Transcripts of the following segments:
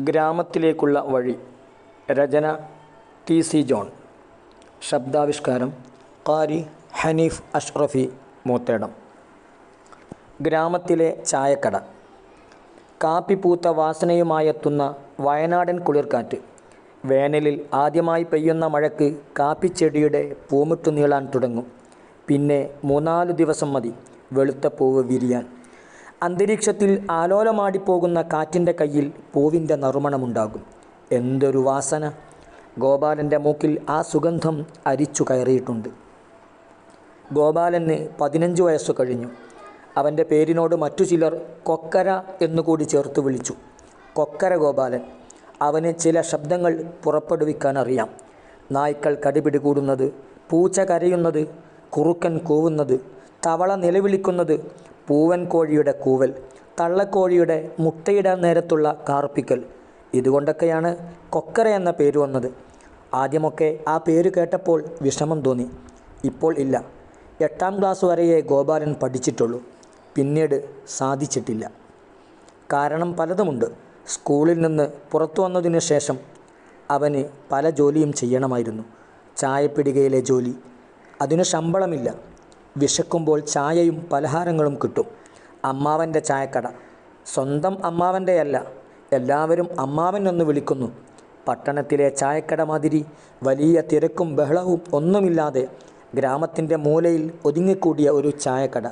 ഗ്രാമത്തിലേക്കുള്ള വഴി. രചന T C John. ശബ്ദാവിഷ്കാരം കാരി ഹനീഫ് അഷ്റഫി മൂത്തേടം. ഗ്രാമത്തിലെ ചായക്കട. കാപ്പിപ്പൂത്ത വാസനയുമായെത്തുന്ന വയനാടൻ കുളിർക്കാറ്റ്. വേനലിൽ ആദ്യമായി പെയ്യുന്ന മഴയ്ക്ക് കാപ്പിച്ചെടിയുടെ പൂമിട്ടു നീളാൻ തുടങ്ങും. പിന്നെ മൂന്നാലു ദിവസം മതി വെളുത്ത പൂവ് വിരിയാൻ. അന്തരീക്ഷത്തിൽ ആലോലമാടിപ്പോകുന്ന കാറ്റിന്റെ കയ്യിൽ പൂവിന്റെ നറുമണമുണ്ടാകും. എന്തൊരു വാസന. ഗോപാലന്റെ മൂക്കിൽ ആ സുഗന്ധം അരിച്ചു കയറിയിട്ടുണ്ട്. ഗോപാലന് പതിനഞ്ച് വയസ്സു കഴിഞ്ഞു. അവന്റെ പേരിനോട് മറ്റു ചിലർ കൊക്കര എന്നുകൂടി ചേർത്ത് വിളിച്ചു. കൊക്കര ഗോപാലൻ അവന് ചില ശബ്ദങ്ങൾ പുറപ്പെടുവിക്കാൻ അറിയാം. നായ്ക്കൾ കടിപിടി കൂടുന്നത് പൂച്ച കരയുന്നത് കുറുക്കൻ കൂവുന്നത് തവള നിലവിളിക്കുന്നത് പൂവൻ കോഴിയുടെ കൂവൽ തള്ളക്കോഴിയുടെ മുട്ടയിടാൻ നേരത്തുള്ള കാർപ്പിക്കൽ. ഇതുകൊണ്ടൊക്കെയാണ് കൊക്കര എന്ന പേര് വന്നത്. ആദ്യമൊക്കെ ആ പേര് കേട്ടപ്പോൾ വിഷമം തോന്നി. ഇപ്പോൾ ഇല്ല. എട്ടാം ക്ലാസ് വരെയേ ഗോപാലൻ പഠിച്ചിട്ടുള്ളൂ. പിന്നീട് സാധിച്ചിട്ടില്ല. കാരണം പലതുമുണ്ട്. സ്കൂളിൽ നിന്ന് പുറത്തു വന്നതിന് ശേഷം അവന് പല ജോലിയും ചെയ്യണമായിരുന്നു. ചായപ്പിടികയിലെ ജോലി. അതിന് ശമ്പളമില്ല. വിശക്കുമ്പോൾ ചായയും പലഹാരങ്ങളും കിട്ടും. അമ്മാവന്റെ ചായക്കട. സ്വന്തം അമ്മാവന്റെയല്ല എല്ലാവരും അമ്മാവൻ എന്ന് വിളിക്കുന്നു. പട്ടണത്തിലെ ചായക്കട മാതിരി വലിയ തിരക്കും ബഹളവും ഒന്നുമില്ലാതെ ഗ്രാമത്തിന്റെ മൂലയിൽ ഒതുങ്ങിക്കൂടിയ ഒരു ചായക്കട.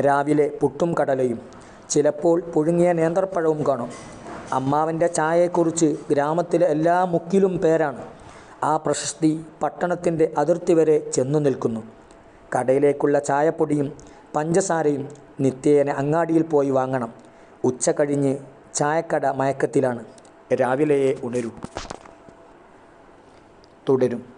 രാവിലെ പുട്ടും കടലയും ചിലപ്പോൾ പുഴുങ്ങിയ നേന്ത്രപ്പഴവും കാണും. അമ്മാവന്റെ ചായയെക്കുറിച്ച് ഗ്രാമത്തിലെ എല്ലാ മുക്കിലും പേരാണ്. ആ പ്രശസ്തി പട്ടണത്തിന്റെ അതിർത്തി വരെ ചെന്നു നിൽക്കുന്നു. കടയിലേക്കുള്ള ചായപ്പൊടിയും പഞ്ചസാരയും നിത്യേന അങ്ങാടിയിൽ പോയി വാങ്ങണം. ഉച്ച കഴിഞ്ഞ് ചായക്കട മയക്കത്തിലാണ്. രാവിലെയേ ഉണരൂ. തുടരും.